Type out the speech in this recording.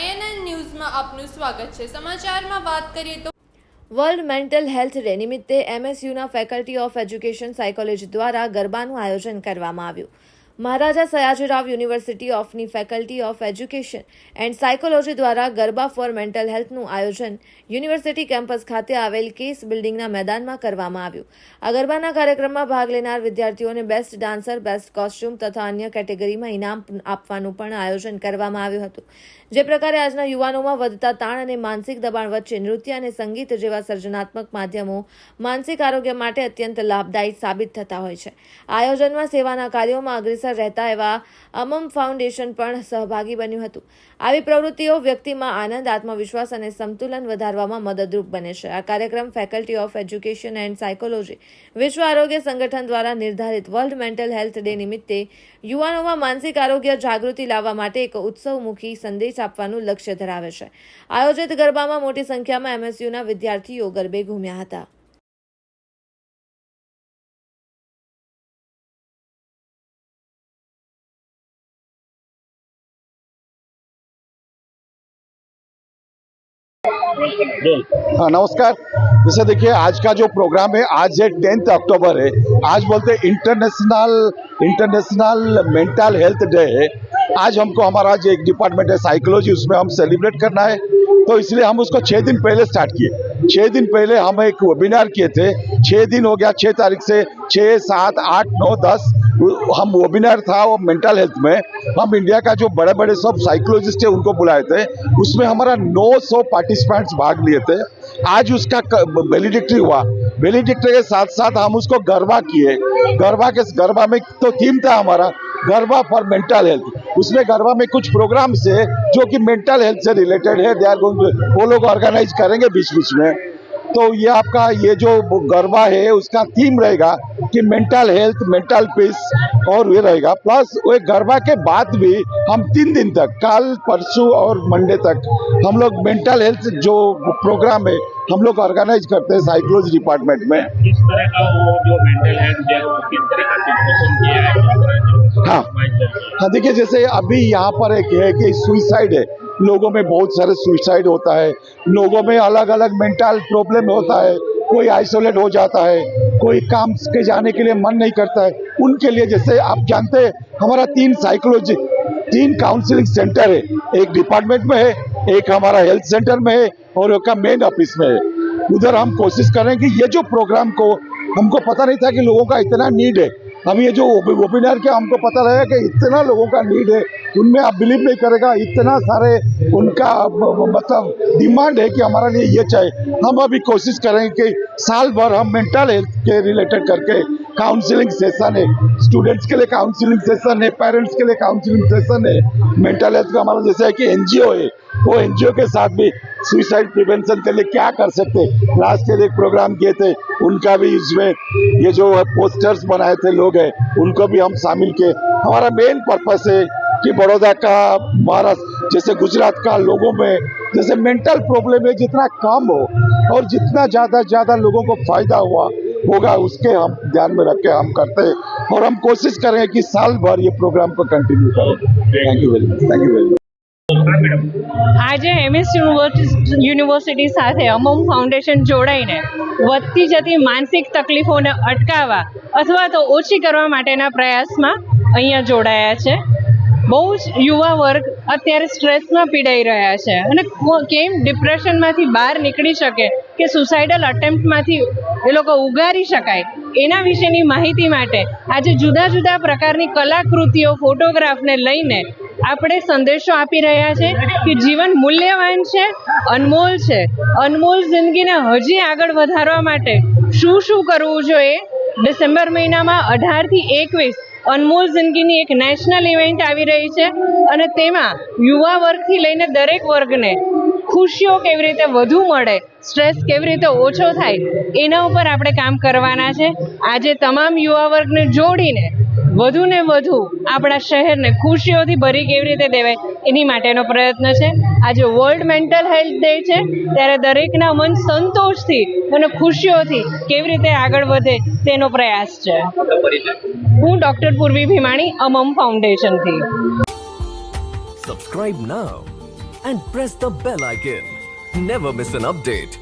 આઈએનએન ન્યૂઝમાં આપનું સ્વાગત છે સમાચારમાં વાત કરીએ તો વર્લ્ડ મેન્ટલ હેલ્થ ડે નિમિત્તે એમએસયુના ફેકલ્ટી ઓફ એજ્યુકેશન સાયકોલોજી દ્વારા ગરબાનું આયોજન કરવામાં આવ્યું Maharaja Sayajirao university ઓફની faculty of education and psychology દ્વારા ગરબા ફોર મેન્ટલ હેલ્થનું આયોજન યુનિવર્સિટી કેમ્પસ ખાતે આવેલ કેસ બિલ્ડિંગના મેદાનમાં કરવામાં આવ્યું આ ગરબાના કાર્યક્રમમાં ભાગ લેનાર વિદ્યાર્થીઓને બેસ્ટ ડાન્સર બેસ્ટ કોસ્ટ્યુમ તથા અન્ય કેટેગરીમાં ઇનામ આપવાનું પણ આયોજન કરવામાં આવ્યું હતું જે પ્રકારે આજના યુવાનોમાં વધતા તાણ અને માનસિક દબાણ વચ્ચે નૃત્ય અને સંગીત જેવા સર્જનાત્મક માધ્યમો માનસિક આરોગ્ય માટે અત્યંત લાભદાયી સાબિત થતા હોય છે આયોજનમાં સેવાના કાર્યોમાં અગ્રેસર અગ્રેસર રહેતા એવા અમમ ફાઉન્ડેશન પણ સહભાગી બન્યું હતું આવી પ્રવૃત્તિઓ વ્યક્તિમાં આનંદ આત્મવિશ્વાસ અને સંતુલન વધારવામાં મદદરૂપ બને છે આ કાર્યક્રમ faculty of education and psychology વિશ્વ આરોગ્ય સંગઠન દ્વારા નિર્ધારિત વર્લ્ડ મેન્ટલ હેલ્થ ડે નિમિત્તે યુવાનોમાં માનસિક આરોગ્ય જાગૃતિ લાવવા માટે એક ઉત્સવમુખી સંદેશ આપવાનું લક્ષ્ય ધરાવે છે આયોજિત ગરબામાં મોટી સંખ્યામાં એમએસયુના વિદ્યાર્થીઓ ગરબે ઘૂમ્યા હતા हाँ नमस्कार जैसे देखिए आज का जो प्रोग्राम है आज है टेंथ अक्टूबर है आज बोलते international international mental health day है आज हमको हमारा जो एक डिपार्टमेंट है साइकोलॉजी उसमें हम सेलिब्रेट करना है तो इसलिए हम उसको छः दिन पहले स्टार्ट किए छः दिन पहले हम एक वेबिनार किए थे छः दिन हो गया छः तारीख से छः सात आठ नौ दस हम वेबिनार था वो मेंटल हेल्थ में हम इंडिया का जो बड़े बड़े सब साइकोलॉजिस्ट है उनको बुलाए थे उसमें हमारा 900 पार्टिसिपेंट्स भाग लिए थे आज उसका वेलिडिक्ट्री हुआ वेलिडिक्ट्री के साथ साथ हम उसको गरबा किए गरबा के गरबा में तो थीम था हमारा गरबा फॉर मेंटल हेल्थ उसमें गरबा में कुछ प्रोग्राम्स है जो कि मेंटल हेल्थ से रिलेटेड है वो लोग ऑर्गेनाइज करेंगे बीच बीच में तो ये आपका ये जो गरबा है उसका थीम रहेगा कि मेंटल हेल्थ मेंटल पीस और ये रहेगा प्लस वो गरबा के बाद भी हम तीन दिन तक कल परसों और मंडे तक हम लोग मेंटल हेल्थ जो प्रोग्राम है हम लोग ऑर्गेनाइज करते हैं साइकोलॉजी डिपार्टमेंट में हाँ हाँ देखिए जैसे अभी यहाँ पर एक है कि सुइसाइड है लोगों में बहुत सारे सुसाइड होता है लोगों में अलग अलग मेंटल प्रॉब्लम होता है कोई आइसोलेट हो जाता है कोई काम के जाने के लिए मन नहीं करता है उनके लिए जैसे आप जानते हैं हमारा तीन साइकोलॉजी तीन काउंसिलिंग सेंटर है एक डिपार्टमेंट में है एक हमारा हेल्थ सेंटर में है और एक मेन ऑफिस में है उधर हम कोशिश करें कि ये जो प्रोग्राम को हमको पता नहीं था कि लोगों का इतना नीड है हम ये जो वेबिनार किया हमको पता रहेगा कि इतना लोगों का नीड है उनमें आप बिलीव नहीं करेगा इतना सारे उनका मतलब डिमांड है कि हमारा लिए ये चाहिए हम अभी कोशिश करेंगे कि साल भर हम मेंटल हेल्थ के रिलेटेड करके काउंसलिंग सेशन है स्टूडेंट्स के लिए काउंसलिंग सेशन है पेरेंट्स के लिए काउंसलिंग सेशन है मेंटल हेल्थ का हमारा जैसे है कि एन है वो एन के साथ भी सुसाइड प्रिवेंशन के लिए क्या कर सकते लास्ट ईयर एक प्रोग्राम किए थे उनका भी इसमें ये जो पोस्टर्स बनाए थे लोग हैं उनको भी हम शामिल किए हमारा मेन पर्पस है જે બરોડા કા મહારાશ જેસે ગુજરાત કા લોકો મે જેસે мен タル પ્રોબ્લેમ હે જીતના કમ હો ઓર જીતના જ્યાદા જ્યાદા લોકો કો ફાયદા હુઆ હોગા ઉસકે હમ ધ્યાન મે રખકે હમ કરતે હે ઓર હમ કોશિશ કરેંગે કી સાલ ભર યે પ્રોગ્રામ કો કન્ટિન્યુ કરે thank you very much thank you very much સાહેબ મેડમ આજ એમએસ યુનિવર્સિટી સાથે અમમ ફાઉન્ડેશન જોડાઈને વૃદ્ધિ જતી માનસિક તકલીફો ને અટકાવા athwa to ઓછી કરવા માટેના પ્રયાસમાં અહીંયા જોડાયા છે બહુ જ યુવા વર્ગ અત્યારે સ્ટ્રેસમાં પીડાઈ રહ્યા છે અને કેમ ડિપ્રેશનમાંથી બહાર નીકળી શકે કે સુસાઇડલ અટેમ્પ્ટમાંથી એ લોકો ઉગારી શકાય એના વિશેની માહિતી માટે આજે જુદા જુદા પ્રકારની કલાકૃતિઓ ફોટોગ્રાફને લઈને આપણે સંદેશો આપી રહ્યા છે કે જીવન મૂલ્યવાન છે અનમોલ છે અનમોલ જિંદગીને હજી આગળ વધારવા માટે શું શું કરવું જોઈએ ડિસેમ્બર મહિનામાં અઢારથી એકવીસ અનમોલ જિંદગીની એક નેશનલ ઇવેન્ટ આવી રહી છે અને તેમાં યુવા વર્ગથી લઈને દરેક વર્ગને ખુશીઓ કેવી રીતે વધુ મળે સ્ટ્રેસ કેવી રીતે ઓછો થાય એના ઉપર આપણે કામ કરવાના છે આજે તમામ યુવા વર્ગને જોડીને વધુ ને વધુ આપણા શહેરને ખુશીઓથી ભરી કેવી રીતે દેવાય એની માટેનો પ્રયત્ન છે આજે વર્લ્ડ મેન્ટલ હેલ્થ ડે છે ત્યારે દરેકના મન સંતોષથી અને ખુશીઓથી કેવી રીતે આગળ વધે તેનો પ્રયાસ છે હું ડોક્ટર પૂર્વી ભીમાણી અમમ ફાઉન્ડેશનથી subscribe now and press the bell icon never miss an update